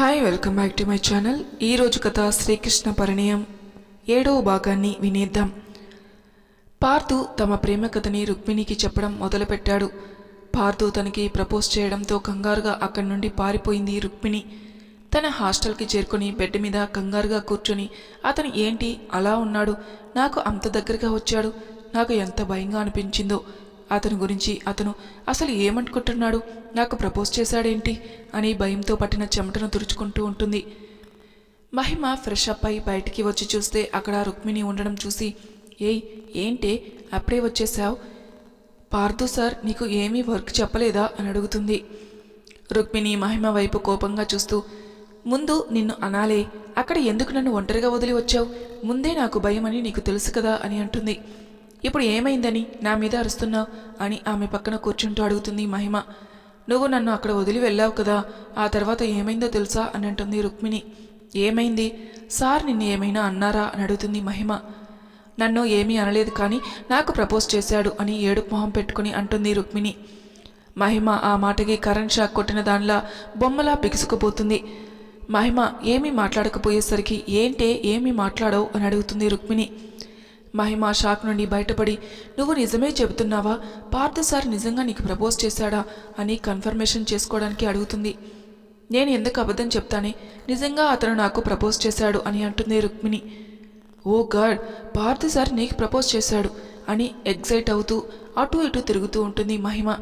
Hi welcome back to my channel ఈరోజు కథ శ్రీకృష్ణ పరిణయం ఏడవ భాగాన్ని వినేద్దాం. పార్థు తమ ప్రేమ కథని రుక్మిణికి చెప్పడం మొదలుపెట్టాడు. పార్థు తనకి ప్రపోజ్ చేయడంతో కంగారుగా అక్కడి నుండి పారిపోయింది రుక్మిణి. తన హాస్టల్కి చేరుకుని బెడ్ మీద కంగారుగా కూర్చొని అతను ఏంటి? అలా ఉన్నాడు. నాకు అంత దగ్గరగా వచ్చాడు. నాకు ఎంత భయంగా అనిపించిందో. అతని గురించి అతను అసలు ఏమనుకుంటున్నాడు? నాకు ప్రపోజ్ చేశాడేంటి? అని భయంతో పట్టిన చెమటను తుడుచుకుంటూ ఉంటుంది. మహిమ ఫ్రెష్ అప్ అయి బయటికి వచ్చి చూస్తే అక్కడ రుక్మిణి ఉండడం చూసి ఏయ్ ఏంటే? అప్పుడే వచ్చేసావు పార్థు సార్ నీకు ఏమీ వర్క్ చెప్పలేదా? అని అడుగుతుంది. రుక్మిణి మహిమ వైపు కోపంగా చూస్తూ ముందు నిన్ను అనాలే. అక్కడ ఎందుకు నన్ను ఒంటరిగా వదిలి వచ్చావు? ముందే నాకు భయం అని నీకు తెలుసు కదా? అని అంటుంది. ఇప్పుడు ఏమైందని నా మీద అరుస్తున్నావు? అని ఆమె పక్కన కూర్చుంటూ అడుగుతుంది మహిమ. నువ్వు నన్ను అక్కడ వదిలి వెళ్ళావు కదా ఆ తర్వాత ఏమైందో తెలుసా? అని అంటుంది రుక్మిణి. ఏమైంది? సార్ నిన్ను ఏమైనా అన్నారా? అని అడుగుతుంది మహిమ. నన్ను ఏమీ అనలేదు కానీ నాకు ప్రపోజ్ చేశాడు అని ఏడుపు మొహం పెట్టుకుని అంటుంది రుక్మిణి. మహిమ ఆ మాటకి కరెంట్ షాక్ కొట్టిన దానిలా బొమ్మలా బిగుసుకుపోతుంది. మహిమ ఏమీ మాట్లాడకపోయేసరికి ఏంటే ఏమీ మాట్లాడవు? అని అడుగుతుంది రుక్మిణి. మహిమ షాక్ నుండి బయటపడి నువ్వు నిజమే చెబుతున్నావా? పార్థ సార్ నిజంగా నీకు ప్రపోజ్ చేశాడా? అని కన్ఫర్మేషన్ చేసుకోవడానికి అడుగుతుంది. నేను ఎందుకు అబద్ధం చెప్తానే? నిజంగా అతను నాకు ప్రపోజ్ చేశాడు అని అంటుంది Rukmini. Oh god! Partha sir నీకు ప్రపోజ్ చేశాడు అని ఎగ్జైట్ అవుతూ అటు ఇటు తిరుగుతూ ఉంటుంది మహిమ.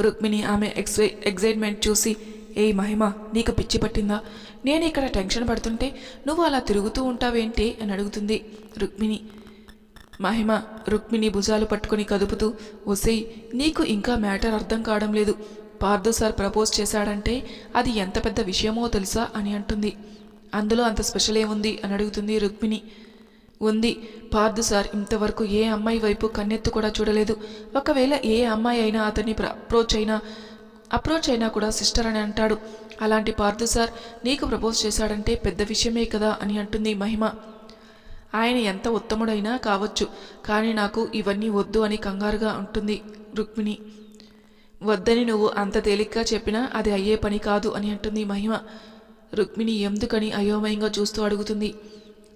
రుక్మిణి ఆమె ఎక్సై ఎగ్జైట్మెంట్ చూసి ఏ మహిమ నీకు పిచ్చి పట్టిందా? నేను ఇక్కడ టెన్షన్ పడుతుంటే నువ్వు అలా తిరుగుతూ ఉంటావేంటి? అని అడుగుతుంది రుక్మిణి. మహిమ రుక్మిణి భుజాలు పట్టుకుని కదుపుతూ ఒసేయ్ నీకు ఇంకా మ్యాటర్ అర్థం కావడం లేదు. పార్థు సార్ ప్రపోజ్ చేశాడంటే అది ఎంత పెద్ద విషయమో తెలుసా? అని అంటుంది. అందులో అంత స్పెషల్ ఏముంది? అని అడుగుతుంది రుక్మిణి. ఉంది. పార్థు సార్ ఇంతవరకు ఏ అమ్మాయి వైపు కన్నెత్తు కూడా చూడలేదు. ఒకవేళ ఏ అమ్మాయి అయినా అతన్ని అప్రోచ్ అయినా అప్రోచ్ అయినా కూడా సిస్టర్ అని అంటాడు. అలాంటి పార్థు సార్ నీకు ప్రపోజ్ చేశాడంటే పెద్ద విషయమే కదా? అని అంటుంది మహిమ. ఆయన ఎంత ఉత్తముడైనా కావచ్చు కానీ నాకు ఇవన్నీ వద్దు అని కంగారుగా ఉంటుంది రుక్మిణి. వద్దని నువ్వు అంత తేలిగ్గా చెప్పినా అది అయ్యే పని కాదు అని అంటుంది మహిమ. రుక్మిణి ఎందుకని అయోమయంగా చూస్తూ అడుగుతుంది.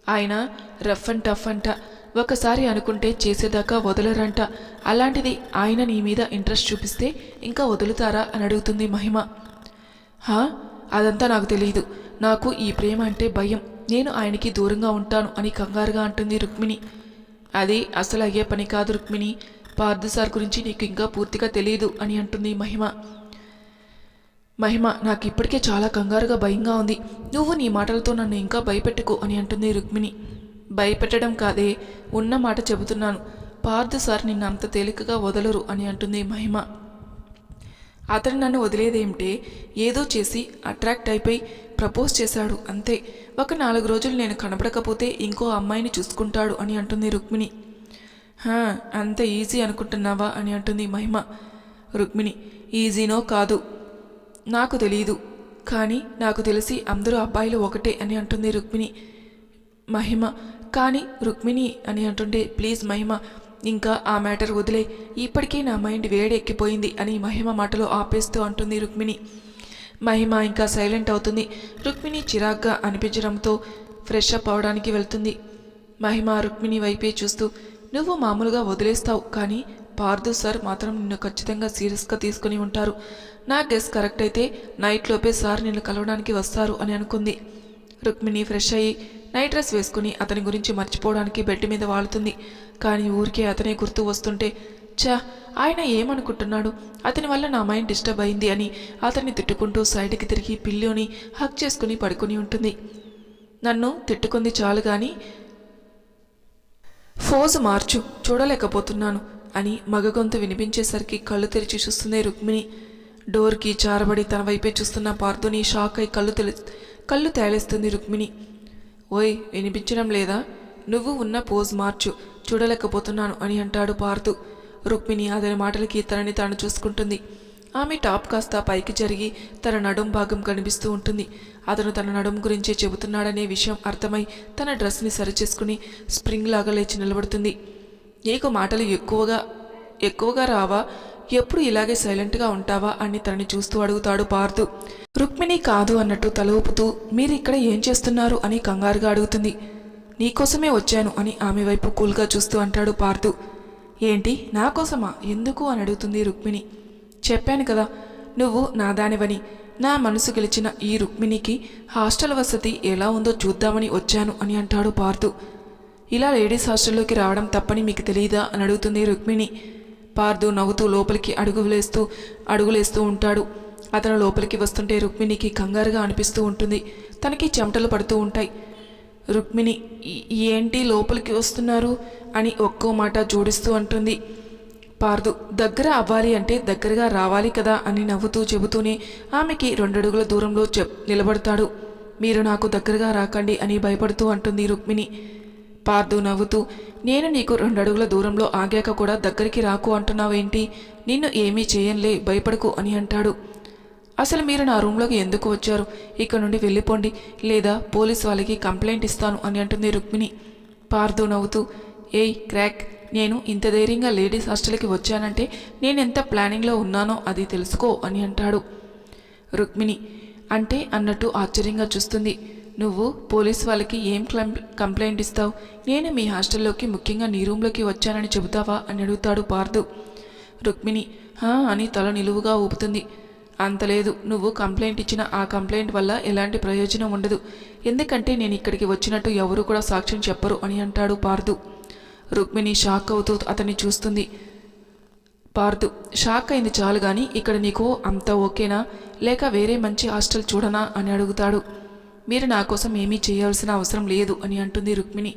ఆయన రఫ్ అండ్ టఫ్ అంట. ఒకసారి అనుకుంటే చేసేదాకా వదలరంట. అలాంటిది ఆయన నీ మీద ఇంట్రెస్ట్ చూపిస్తే ఇంకా వదులుతారా అని అడుగుతుంది మహిమ. హా? అదంతా నాకు తెలియదు నాకు ఈ ప్రేమ అంటే భయం. నేను ఆయనకి దూరంగా ఉంటాను అని కంగారుగా అంటుంది రుక్మిణి. అది అసలు అయ్యే పని కాదు రుక్మిణి. పార్థ సార్ గురించి నీకు ఇంకా పూర్తిగా తెలియదు అని అంటుంది మహిమ. మహిమ నాకు ఇప్పటికే చాలా కంగారుగా భయంగా ఉంది. నువ్వు నీ మాటలతో నన్ను ఇంకా భయపెట్టుకో అని అంటుంది రుక్మిణి. భయపెట్టడం కాదే ఉన్న మాట చెబుతున్నాను. పార్థ సార్ నిన్నంత అంత తేలికగా వదలరు అని అంటుంది మహిమ. అతను నన్ను వదిలేదేమిటే? ఏదో చేసి అట్రాక్ట్ అయిపోయి ప్రపోజ్ చేశాడు అంతే. ఒక నాలుగు రోజులు నేను కనబడకపోతే ఇంకో అమ్మాయిని చూసుకుంటాడు అని అంటుంది రుక్మిణి. అంత ఈజీ అనుకుంటున్నావా అని అంటుంది మహిమ. రుక్మిణి ఈజీనో కాదు. నాకు తెలియదు కానీ నాకు తెలిసి అందరూ అబ్బాయిలు ఒకటే అని అంటుంది రుక్మిణి. మహిమ కానీ రుక్మిణి అని అంటుంటే ప్లీజ్ మహిమ ఇంకా ఆ మ్యాటర్ వదిలే. ఇప్పటికీ నా మైండ్ వేడెక్కిపోయింది అని మహిమ మాటలో ఆపేస్తూ అంటుంది రుక్మిణి. మహిమ ఇంకా సైలెంట్ అవుతుంది. రుక్మిణి చిరాగ్గా అనిపించడంతో ఫ్రెష్ అప్ అవడానికి వెళ్తుంది. మహిమ రుక్మిణి వైపే చూస్తూ నువ్వు మామూలుగా వదిలేస్తావు కానీ పార్థు సార్ మాత్రం నిన్ను ఖచ్చితంగా సీరియస్గా తీసుకుని ఉంటారు. నా గెస్ కరెక్ట్ అయితే నైట్లోపే సార్ నిన్ను కలవడానికి వస్తారు అని అనుకుంది. రుక్మిణి ఫ్రెష్ అయ్యి నైట్ డ్రెస్ వేసుకుని అతని గురించి మర్చిపోవడానికి బెడ్ మీద వాలుతుంది కానీ ఊరికే అతనే గుర్తు వస్తుంటే చా ఆయన ఏమనుకుంటున్నాడు? అతని వల్ల నా మైండ్ డిస్టర్బ్ అయింది అని అతన్ని తిట్టుకుంటూ సైడ్కి తిరిగి పిల్లోని హక్ చేసుకుని పడుకుని ఉంటుంది. నన్ను తిట్టుకుంది చాలు కానీ ఫోజు మార్చు చూడలేకపోతున్నాను అని మగ గొంతు వినిపించేసరికి కళ్ళు తెరిచి చూస్తుంది రుక్మిణి. డోర్కి చారబడి తన వైపే చూస్తున్న పార్థుని షాక్ అయి కళ్ళు తెలి కళ్ళు తేలేస్తుంది రుక్మిణి. ఓయ్ వినిపించడం లేదా? నువ్వు ఉన్న పోజ్ మార్చు. చూడలేకపోతున్నాను అని అంటాడు పార్థు రుక్మిణి అతని మాటలకి తనని తాను చూసుకుంటుంది. ఆమె టాప్ కాస్త పైకి జరిగి తన నడుం భాగం కనిపిస్తూ ఉంటుంది. అతను తన నడుం గురించే చెబుతున్నాడనే విషయం అర్థమై తన డ్రెస్ని సరిచేసుకుని స్ప్రింగ్ లాగా లేచి నిలబడుతుంది. నీకు మాటలు ఎక్కువగా ఎక్కువగా రావా? ఎప్పుడు ఇలాగే సైలెంట్గా ఉంటావా? అని తనని చూస్తూ అడుగుతాడు పార్థు రుక్మిణి కాదు అన్నట్టు తల ఊపుతూ మీరు ఇక్కడ ఏం చేస్తున్నారు? అని కంగారుగా అడుగుతుంది. నీకోసమే వచ్చాను అని ఆమె వైపు కూల్గా చూస్తూ అంటాడు పార్థు ఏంటి? నా కోసమా? ఎందుకు? అని అడుగుతుంది రుక్మిణి. చెప్పాను కదా నువ్వు నా దానివని. నా మనసు గెలిచిన ఈ రుక్మిణికి హాస్టల్ వసతి ఎలా ఉందో చూద్దామని వచ్చాను అని అంటాడు పార్థు ఇలా లేడీస్ హాస్టల్లోకి రావడం తప్పని మీకు తెలియదా అని అడుగుతుంది రుక్మిణి. పార్థు నవ్వుతూ లోపలికి అడుగులేస్తూ అడుగులేస్తూ ఉంటాడు. అతను లోపలికి వస్తుంటే రుక్మిణికి కంగారుగా అనిపిస్తూ ఉంటుంది. తనకి చెమటలు పడుతూ ఉంటాయి. రుక్మిణి ఏంటి లోపలికి వస్తున్నారు? అని ఒక్కో మాట జోడిస్తూ అంటుంది. పార్దు దగ్గర అవ్వాలి అంటే దగ్గరగా రావాలి కదా అని నవ్వుతూ చెబుతూనే ఆమెకి రెండడుగుల దూరంలో చెప్ నిలబడతాడు. మీరు నాకు దగ్గరగా రాకండి అని భయపడుతూ అంటుంది రుక్మిణి. పార్దు నవ్వుతూ నేను నీకు రెండడుగుల దూరంలో ఆగాక కూడా దగ్గరికి రాకు అంటున్నావేంటి? నిన్ను ఏమీ చేయంలే భయపడకు అని అంటాడు. అసలు మీరు నా రూమ్లోకి ఎందుకు వచ్చారు? ఇక్కడ నుండి వెళ్ళిపోండి. లేదా పోలీస్ వాళ్ళకి కంప్లైంట్ ఇస్తాను అని అంటుంది రుక్మిణి. పార్దు నవ్వుతూ ఏయ్ క్రాక్ నేను ఇంత ధైర్యంగా లేడీస్ హాస్టల్కి వచ్చానంటే నేను ఎంత ప్లానింగ్లో ఉన్నానో అది తెలుసుకో అని అంటాడు రుక్మిణి. అంటే అన్నట్టు ఆశ్చర్యంగా చూస్తుంది. నువ్వు పోలీస్ వాళ్ళకి ఏం కంప్లైంట్ ఇస్తావు? నేను మీ హాస్టల్లోకి ముఖ్యంగా నీ రూమ్లోకి వచ్చానని చెబుతావా? అని అడుగుతాడు పార్దు. రుక్మిణి హా అని తల నిలువుగా ఊపుతుంది. అంతలేదు నువ్వు కంప్లైంట్ ఇచ్చిన ఆ కంప్లైంట్ వల్ల ఎలాంటి ప్రయోజనం ఉండదు. ఎందుకంటే నేను ఇక్కడికి వచ్చినట్టు ఎవరు కూడా సాక్ష్యం చెప్పరు అని అంటాడు పార్దు. రుక్మిణి షాక్ అవుతూ అతన్ని చూస్తుంది. పార్దు షాక్ అయింది చాలు కానీ ఇక్కడ నీకు అంత ఓకేనా? లేక వేరే మంచి హాస్టల్ చూడనా? అని అడుగుతాడు. మీరు నా కోసం ఏమీ చేయాల్సిన అవసరం లేదు అని అంటుంది రుక్మిణి.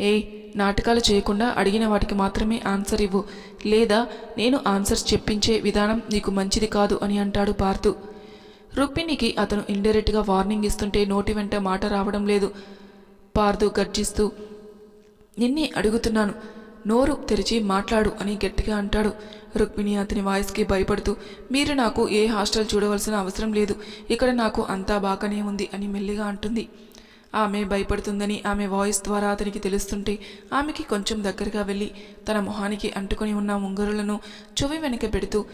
ఏయ్ నాటకాలు చేయకుండా అడిగిన వాటికి మాత్రమే ఆన్సర్ ఇవ్వు. లేదా నేను ఆన్సర్స్ చెప్పించే విధానం నీకు మంచిది కాదు అని అంటాడు పార్థు. రుక్మిణికి అతను ఇండైరెక్ట్గా వార్నింగ్ ఇస్తుంటే నోటి వెంట మాట రావడం లేదు. పార్థు గర్జిస్తూ నిన్నే అడుగుతున్నాను. నోరు తెరిచి మాట్లాడు అని గట్టిగా అంటాడు. రుక్మిణి అతని వాయిస్కి భయపడుతూ మీరు నాకు ఏ హాస్టల్ చూడవలసిన అవసరం లేదు. ఇక్కడ నాకు అంతా బాగానే ఉంది అని మెల్లిగా అంటుంది. ఆమె భయపడుతుందని ఆమె వాయిస్ ద్వారా అతనికి తెలుస్తుంటే ఆమెకి కొంచెం దగ్గరగా వెళ్ళి తన మొహానికి అంటుకొని ఉన్న ఉంగరులను చెవి వెనక పెడుతూ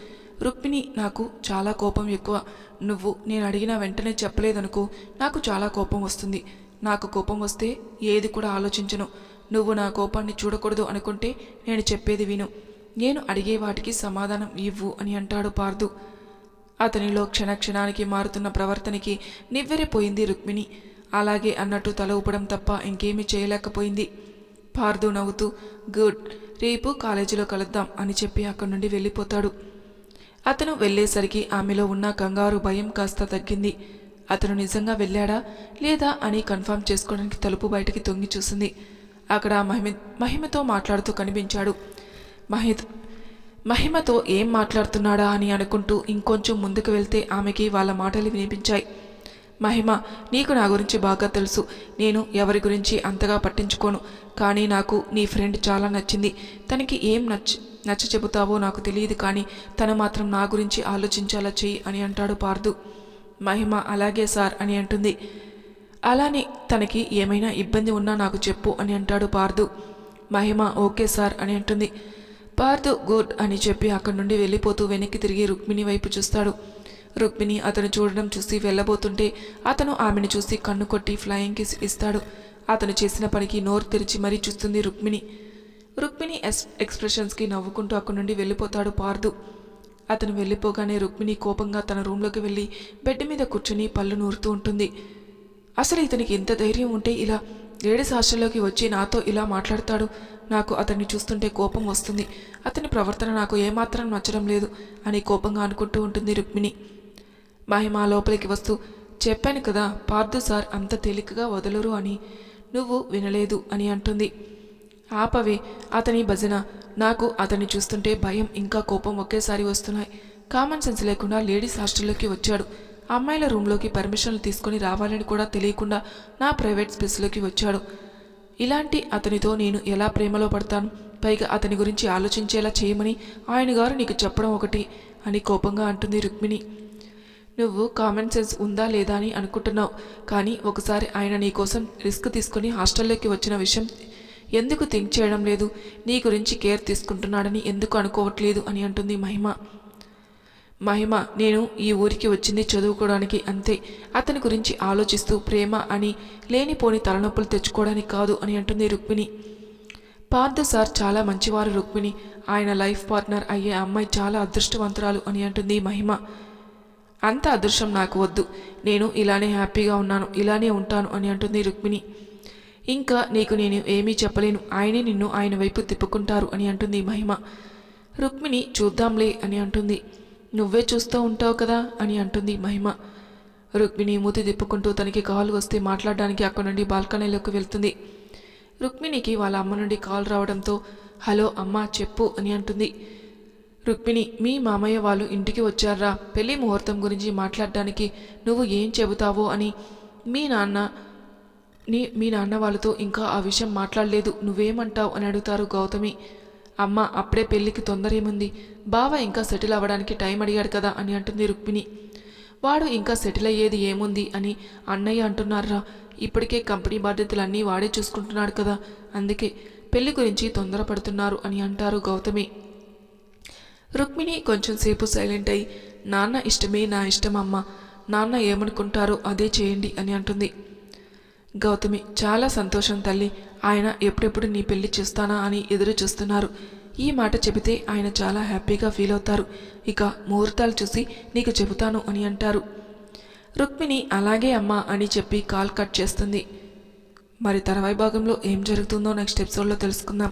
రుక్మిణి నాకు చాలా కోపం ఎక్కువ. నువ్వు నేను అడిగిన వెంటనే చెప్పలేదనుకో నాకు చాలా కోపం వస్తుంది. నాకు కోపం వస్తే ఏది కూడా ఆలోచించను. నువ్వు నా కోపాన్ని చూడకూడదు అనుకుంటే నేను చెప్పేది విను. నేను అడిగే వాటికి సమాధానం ఇవ్వు అని అంటాడు పార్దు. అతనిలో క్షణక్షణానికి మారుతున్న ప్రవర్తనకి నివ్వెరిపోయింది రుక్మిణి. అలాగే అన్నట్టు తల ఊపడం తప్ప ఇంకేమీ చేయలేకపోయింది. పార్దు నవ్వుతూ గుడ్ రేపు కాలేజీలో కలుద్దాం అని చెప్పి అక్కడి నుండి వెళ్ళిపోతాడు. అతను వెళ్ళేసరికి ఆమెలో ఉన్న కంగారు భయం కాస్త తగ్గింది. అతను నిజంగా వెళ్ళాడా? లేదా? అని కన్ఫర్మ్ చేసుకోవడానికి తలుపు బయటికి తొంగి చూసింది. అక్కడ మహిమ మహిమతో మాట్లాడుతూ కనిపించాడు. మహిత్ మహిమతో ఏం మాట్లాడుతున్నాడా? అని అనుకుంటూ ఇంకొంచెం ముందుకు వెళ్తే ఆమెకి వాళ్ళ మాటలు వినిపించాయి. మహిమ నీకు నా గురించి బాగా తెలుసు. నేను ఎవరి గురించి అంతగా పట్టించుకోను. కానీ నాకు నీ ఫ్రెండ్ చాలా నచ్చింది. తనకి ఏం నచ్చ నచ్చ చెబుతావో నాకు తెలియదు కానీ తను మాత్రం నా గురించి ఆలోచించాలా చెయ్యి అని అంటాడు పార్దు. మహిమ అలాగే సార్ అని అంటుంది. అలానే తనకి ఏమైనా ఇబ్బంది ఉన్నా నాకు చెప్పు అని అంటాడు పార్దు. మహిమ ఓకే సార్ అని అంటుంది. పార్దు గుడ్ అని చెప్పి అక్కడి నుండి వెళ్ళిపోతూ వెనక్కి తిరిగి రుక్మిణి వైపు చూస్తాడు. రుక్మిణి అతను చూడడం చూసి వెళ్ళబోతుంటే అతను ఆమెను చూసి కన్ను కొట్టి ఫ్లయింగ్ కిస్ ఇస్తాడు. అతను చేసిన పనికి నోరు తెరిచి మరీ చూస్తుంది రుక్మిణి. రుక్మిణి ఎస్ ఎక్స్ప్రెషన్స్కి నవ్వుకుంటూ అక్కడి నుండి వెళ్ళిపోతాడు పార్దు. అతను వెళ్ళిపోగానే రుక్మిణి కోపంగా తన రూమ్లోకి వెళ్ళి బెడ్ మీద కూర్చుని పళ్ళు నూరుతూ ఉంటుంది. అసలు ఇతనికి ఎంత ధైర్యం ఉంటే ఇలా లేడీస్ హాస్టల్లోకి వచ్చి నాతో ఇలా మాట్లాడతాడు? నాకు అతన్ని చూస్తుంటే కోపం వస్తుంది. అతని ప్రవర్తన నాకు ఏమాత్రం నచ్చడం లేదు అని కోపంగా అనుకుంటూ ఉంటుంది రుక్మిణి. మహిమ లోపలికి వస్తూ చెప్పాను కదా పార్థు సార్ అంత తేలికగా వదలరు అని నువ్వు వినలేదు అని అంటుంది. ఆపవే అతని భజన నాకు అతన్ని చూస్తుంటే భయం ఇంకా కోపం ఒకేసారి వస్తున్నాయి. కామన్ సెన్స్ లేకుండా లేడీస్ హాస్టల్లోకి వచ్చాడు. అమ్మాయిల రూమ్లోకి పర్మిషన్లు తీసుకొని రావాలని కూడా తెలియకుండా నా ప్రైవేట్ స్పేస్లోకి వచ్చాడు. ఇలాంటి అతనితో నేను ఎలా ప్రేమలో పడతాను? పైగా అతని గురించి ఆలోచించేలా చేయమని ఆయన గారు నీకు చెప్పడం ఒకటి అని కోపంగా అంటుంది రుక్మిణి. నువ్వు కామన్ సెన్స్ ఉందా లేదా అని అనుకుంటున్నావు. కానీ ఒకసారి ఆయన నీ కోసం రిస్క్ తీసుకొని హాస్టల్లోకి వచ్చిన విషయం ఎందుకు థింక్ చేయడం లేదు? నీ గురించి కేర్ తీసుకుంటున్నాడని ఎందుకు అనుకోవట్లేదు అని అంటుంది మహిమ. మహిమ నేను ఈ ఊరికి వచ్చింది చదువుకోవడానికి అంతే. అతని గురించి ఆలోచిస్తూ ప్రేమ అని లేనిపోని తలనొప్పులు తెచ్చుకోవడానికి కాదు అని అంటుంది రుక్మిణి. పార్థ సార్ చాలా మంచివారు రుక్మిణి. ఆయన లైఫ్ పార్ట్నర్ అయ్యే అమ్మాయి చాలా అదృష్టవంతురాలు అని అంటుంది మహిమ. అంత అదృష్టం నాకు వద్దు. నేను ఇలానే హ్యాపీగా ఉన్నాను ఇలానే ఉంటాను అని అంటుంది రుక్మిణి. ఇంకా నీకు నేను ఏమీ చెప్పలేను. ఆయనే నిన్ను ఆయన వైపు తిప్పుకుంటారు అని అంటుంది మహిమ. రుక్మిణి చూద్దాంలే అని అంటుంది. నువ్వే చూస్తూ ఉంటావు కదా అని అంటుంది మహిమ. రుక్మిణి మూతి తిప్పుకుంటూ తనకి కాల్ వస్తే మాట్లాడడానికి అక్కడి నుండి బాల్కనీలోకి వెళ్తుంది. రుక్మిణికి వాళ్ళ అమ్మ నుండి కాల్ రావడంతో హలో అమ్మ చెప్పు అని అంటుంది. రుక్మిణి మీ మామయ్య వాళ్ళు ఇంటికి వచ్చారా? పెళ్ళి ముహూర్తం గురించి మాట్లాడడానికి నువ్వు ఏం చెబుతావో అని మీ నాన్న నీ మీ నాన్న వాళ్ళతో ఇంకా ఆ విషయం మాట్లాడలేదు. నువ్వేమంటావు అని అడుగుతారు గౌతమి. అమ్మ అప్పుడే పెళ్ళికి తొందర ఏముంది బావ ఇంకా సెటిల్ అవ్వడానికి టైం అడిగాడు కదా అని అంటుంది రుక్మిణి. వాడు ఇంకా సెటిల్ అయ్యేది ఏముంది అని అన్నయ్య అంటున్నారా? ఇప్పటికే కంపెనీ బాధ్యతలన్నీ వాడే చూసుకుంటున్నాడు కదా. అందుకే పెళ్ళి గురించి తొందరపడుతున్నారు అని అంటారు గౌతమి. రుక్మిణి కొంచెం సేపు సైలెంట్ అయి నాన్న ఇష్టమే నా ఇష్టం అమ్మ నాన్న ఏమనుకుంటారో అదే చేయండి అని అంటుంది. గౌతమి చాలా సంతోషం తల్లి ఆయన ఎప్పుడెప్పుడు నీ పెళ్ళి చేస్తానా అని ఎదురు చూస్తున్నారు. ఈ మాట చెబితే ఆయన చాలా హ్యాపీగా ఫీల్ అవుతారు. ఇక ముహూర్తాలు చూసి నీకు చెబుతాను అని అంటారు. రుక్మిణి అలాగే అమ్మా అని చెప్పి కాల్ కట్ చేస్తుంది. మరి తర్వాయి భాగంలో ఏం జరుగుతుందో నెక్స్ట్ ఎపిసోడ్లో తెలుసుకుందాం.